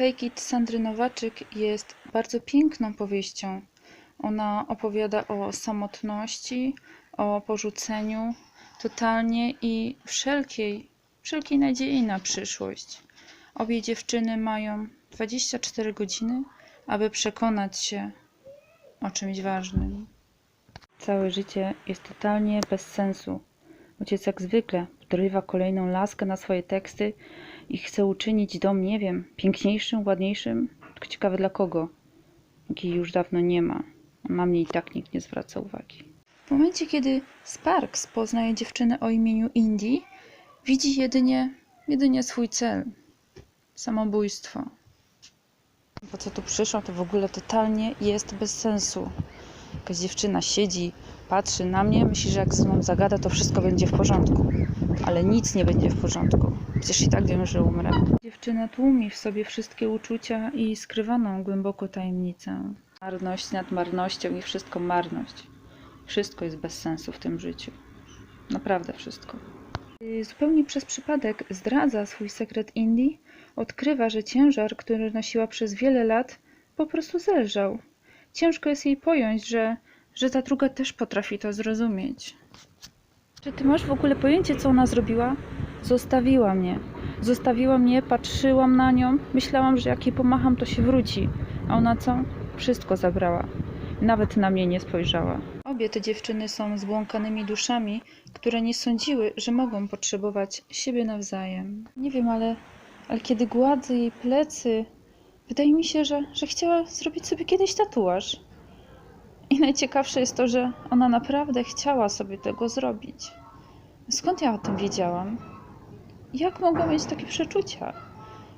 Fake It Sandry Nowaczyk jest bardzo piękną powieścią. Ona opowiada o samotności, o porzuceniu totalnie i wszelkiej, wszelkiej nadziei na przyszłość. Obie dziewczyny mają 24 godziny, aby przekonać się o czymś ważnym. Całe życie jest totalnie bez sensu. Ojciec jak zwykle podrywa kolejną laskę na swoje teksty i chce uczynić dom, nie wiem, piękniejszym, ładniejszym. Tylko ciekawe dla kogo. Jakiej już dawno nie ma. Na mnie i tak nikt nie zwraca uwagi. W momencie, kiedy Sparks poznaje dziewczynę o imieniu Indy, widzi jedynie, jedynie swój cel. Samobójstwo. Po co tu przyszłam, to w ogóle totalnie jest bez sensu. Jakaś dziewczyna siedzi, patrzy na mnie, myśli, że jak ze mną zagada, to wszystko będzie w porządku. Ale nic nie będzie w porządku. Przecież i tak wiem, że umrę. Dziewczyna tłumi w sobie wszystkie uczucia i skrywaną głęboko tajemnicę. Marność nad marnością i wszystko marność. Wszystko jest bez sensu w tym życiu. Naprawdę wszystko. Zupełnie przez przypadek zdradza swój sekret Indii, odkrywa, że ciężar, który nosiła przez wiele lat, po prostu zelżał. Ciężko jest jej pojąć, że, że ta druga też potrafi to zrozumieć. Czy ty masz w ogóle pojęcie, co ona zrobiła? Zostawiła mnie. Zostawiła mnie, patrzyłam na nią, myślałam, że jak jej pomacham, to się wróci. A ona co? Wszystko zabrała. Nawet na mnie nie spojrzała. Obie te dziewczyny są zbłąkanymi duszami, które nie sądziły, że mogą potrzebować siebie nawzajem. Nie wiem, ale, ale kiedy gładzę jej plecy, wydaje mi się, że, że chciała zrobić sobie kiedyś tatuaż. I najciekawsze jest to, że ona naprawdę chciała sobie tego zrobić. Skąd ja o tym wiedziałam? Jak mogła mieć takie przeczucia?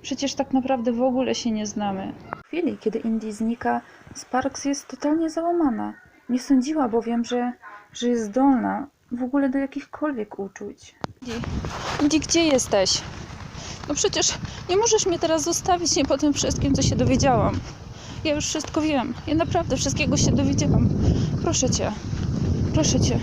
Przecież tak naprawdę w ogóle się nie znamy. W chwili, kiedy Indy znika, Sparks jest totalnie załamana. Nie sądziła bowiem, że, że jest zdolna w ogóle do jakichkolwiek uczuć. Indy, Indy, gdzie jesteś? No przecież nie możesz mnie teraz zostawić nie po tym wszystkim, co się dowiedziałam. Ja już wszystko wiem. Ja naprawdę wszystkiego się dowiedziałam. Proszę cię, proszę cię,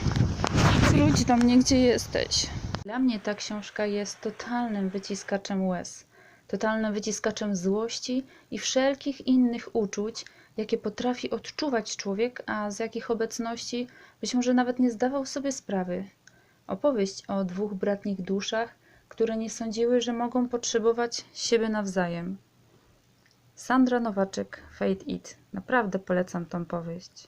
wróć do mnie, gdzie jesteś. Dla mnie ta książka jest totalnym wyciskaczem łez, totalnym wyciskaczem złości i wszelkich innych uczuć, jakie potrafi odczuwać człowiek, a z jakich obecności być może nawet nie zdawał sobie sprawy. Opowieść o dwóch bratnich duszach, które nie sądziły, że mogą potrzebować siebie nawzajem. Sandra Nowaczek, Fate It. Naprawdę polecam tą powieść.